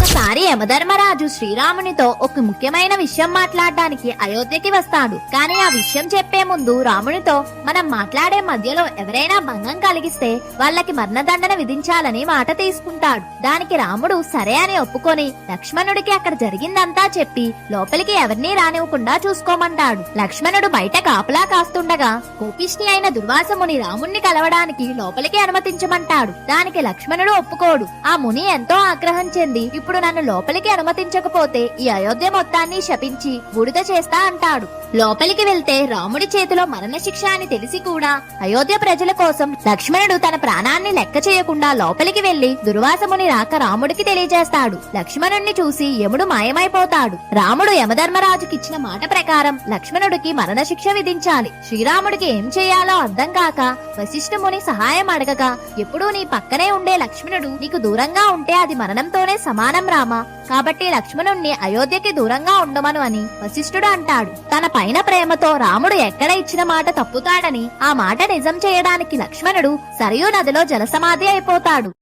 ఒకసారి యమధర్మరాజు శ్రీరామునితో ఒక ముఖ్యమైన విషయం మాట్లాడడానికి అయోధ్యకి వస్తాడు. కానీ ఆ విషయం చెప్పే ముందు రామునితో మనం మాట్లాడే మధ్యలో ఎవరైనా భంగం కలిగిస్తే వాళ్ళకి మరణదండన విధించాలని మాట తీసుకుంటాడు. దానికి రాముడు సరే అని ఒప్పుకొని లక్ష్మణుడికి అక్కడ జరిగిందంతా చెప్పి లోపలికి ఎవరినీ రానివ్వకుండా చూసుకోమంటాడు. లక్ష్మణుడు బయట కాపలా కాస్తుండగా కోపిష్టి అయిన దుర్వాసముని రాముణ్ణి కలవడానికి లోపలికి అనుమతించమంటాడు. దానికి లక్ష్మణుడు ఒప్పుకోడు. ఆ ముని ఎంతో ఆగ్రహం చెంది ఇప్పుడు నన్ను లోపలికి అనుమతించకపోతే ఈ అయోధ్య మొత్తాన్ని శపించి బుడిద చేస్తా అంటాడు. లోపలికి వెళ్తే రాముడి చేతిలో మరణశిక్ష అని తెలిసి కూడా అయోధ్య ప్రజల కోసం లక్ష్మణుడు తన ప్రాణాన్ని లెక్క చేయకుండా లోపలికి వెళ్ళి దుర్వాసముని రాక రాముడికి తెలియజేస్తాడు. లక్ష్మణుణ్ణి చూసి యముడు మాయమైపోతాడు. రాముడు యమధర్మరాజుకిచ్చిన మాట ప్రకారం లక్ష్మణుడికి మరణశిక్ష విధించాలి. శ్రీరాముడికి ఏం చేయాలో అర్థం కాక వశిష్ఠముని సహాయం అడగగా ఎప్పుడూ నీ పక్కనే ఉండే లక్ష్మణుడు నీకు దూరంగా ఉంటే అది మరణంతోనే సమానం రామా. కాబట్టి లక్ష్మణుణ్ణి అయోధ్యకి దూరంగా ఉండమను అని వశిష్ఠుడు అంటాడు. తన పైన ప్రేమతో రాముడు ఎక్కడ ఇచ్చిన మాట తప్పుతాడని ఆ మాట నిజం చేయడానికి లక్ష్మణుడు సరియు నదిలో జలసమాధి అయిపోతాడు.